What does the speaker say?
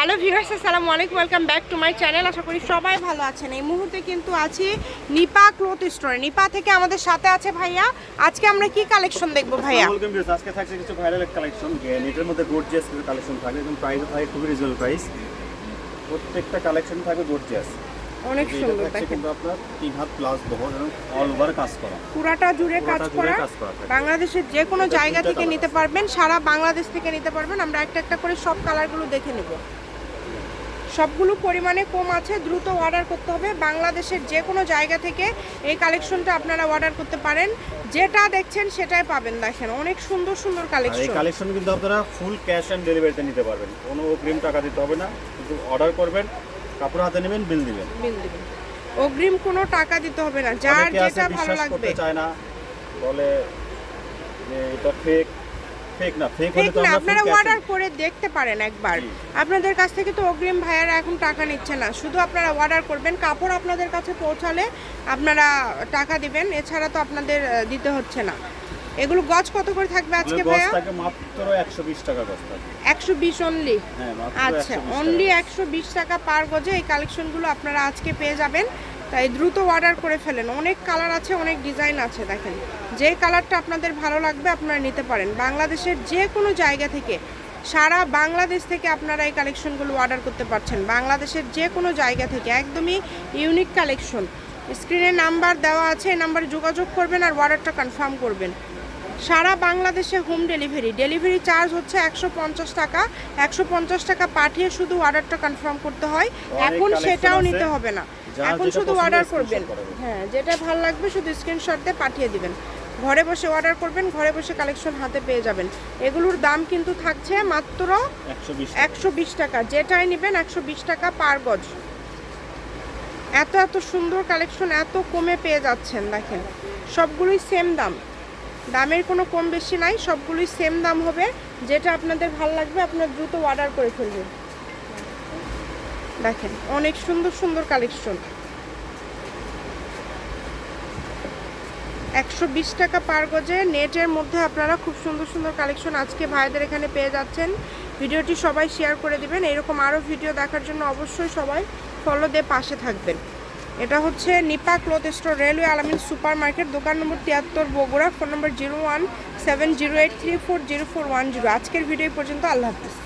Hello viewers আসসালামু আলাইকুম welcome back to my channel. আশা করি সবাই ভালো আছেন। এই মুহূর্তে কিন্তু আছি নিপা ক্লথ স্টোরে। নিপা থেকে আমাদের সাথে আছে ভাইয়া। আজকে আমরা কি কালেকশন দেখব ভাইয়া? ওয়েলকাম ভিউয়ার্স আজকে থাকছে কিছু ভাইরাল কালেকশন। নেটের মধ্যে গর্জিয়াস কিছু কালেকশন থাকবে এবং প্রাইস থাকে খুবই রিজনেবল প্রাইস প্রত্যেকটা কালেকশন থাকবে গর্জিয়াস অনেক সুন্দর দেখেন কিন্তু আপনার তিন হাত প্লাস বহর এবং অল ওভার কাজ করা। পুরাটা জুড়ে কাজ করা। থাকে। বাংলাদেশের যে কোনো জায়গা থেকে নিতে পারবেন সারা বাংলাদেশ থেকে নিতে পারবেন। আমরা একটা একটা করে সব কালারগুলো দেখে নেব। সবগুলো পরিমাণে কম আছে দ্রুত অর্ডার করতে হবে। বাংলাদেশের যে কোনো জায়গা থেকে এই কালেকশনটা আপনারা অর্ডার করতে পারেন। যেটা দেখছেন সেটাই পাবেন দেখেন। অনেক সুন্দর সুন্দর কালেকশন এই কালেকশন কিন্তু আপনারা ফুল ক্যাশ অ্যান্ড ডেলিভারিতে নিতে পারবেন। কোনো অগ্রিম টাকা দিতে হবে না। কিন্তু অর্ডার করবেন কাপড় হাতে নেবেন বিল দিবেন। বিল দিবেন। অগ্রিম কোনো টাকা দিতে হবে না। যার যেটা ভালো লাগবে। চায় না। বলে এটা ফেক ফেক না ফেক ঠিক না আপনারা অর্ডার করে দেখতে পারেন একবার। আপনাদের কাছ থেকে তো অগ্রিম ভাইয়ারা এখন টাকা নিচ্ছে না। শুধু আপনারা অর্ডার করবেন কাপড় আপনাদের কাছে পৌঁছালে আপনারা টাকা দিবেন এছাড়া তো আপনাদের দিতে হচ্ছে না। এগুলো গজ কত করে থাকবে আজকে ভাইয়া? মাত্র একশো বিশ টাকা গজ অনলি হ্যাঁ আচ্ছা অনলি একশো বিশ টাকা পার গজে এই কালেকশনগুলো আপনারা আজকে পেয়ে যাবেন। তাই দ্রুত অর্ডার করে ফেলেন। অনেক কালার আছে অনেক ডিজাইন আছে দেখেন। যে কালারটা আপনাদের ভালো লাগবে আপনারা নিতে পারেন। বাংলাদেশের যে কোনো জায়গা থেকে সারা বাংলাদেশ থেকে আপনারা এই কালেকশনগুলো অর্ডার করতে পারছেন। বাংলাদেশের যে কোনো জায়গা থেকে একদমই ইউনিক কালেকশন স্ক্রিনে নাম্বার দেওয়া আছে এই নাম্বারে যোগাযোগ করবেন আর অর্ডারটা কনফার্ম করবেন। সারা বাংলাদেশে হোম ডেলিভারি ডেলিভারি চার্জ হচ্ছে একশো পঞ্চাশ টাকা। একশো পঞ্চাশ টাকা পাঠিয়ে শুধু অর্ডারটা কনফার্ম করতে হয়। এখন সেটাও নিতে হবে না। এখন শুধু অর্ডার করবেন। হ্যাঁ যেটা ভালো লাগবে শুধু স্ক্রিনশট দিয়ে পাঠিয়ে দিবেন। ঘরে বসে অর্ডার করবেন ঘরে বসে কালেকশন হাতে পেয়ে যাবেন। এগুলোর দাম কিন্তু থাকছে মাত্র একশো বিশ টাকা। যেটাই নেবেন একশো বিশ টাকা পার গজ। এত এত সুন্দর কালেকশন এত কমে পেয়ে যাচ্ছেন দেখেন। সবগুলোই সেম দাম। দামের কোনো কম বেশি নাই সবগুলোই সেম দাম হবে। যেটা আপনাদের ভালো লাগবে আপনার দ্রুত অর্ডার করে ফেলবেন। দেখেন অনেক সুন্দর সুন্দর কালেকশন একশো বিশ টাকা পার গজে। নেটের মধ্যে আপনারা খুব সুন্দর সুন্দর কালেকশন আজকে ভাইদের এখানে পেয়ে যাচ্ছেন। ভিডিওটি সবাই শেয়ার করে দিবেন। এরকম আরও ভিডিও দেখার জন্য অবশ্যই সবাই ফলো দিয়ে পাশে থাকবেন। এটা হচ্ছে Nipa cloth store, railway Alamin super market দোকান নম্বর তিয়াত্তর, Bogura, phone number zero one seven zero eight three four zero four one zero. আজকের ভিডিও পর্যন্ত, আল্লাহ হাফিজ।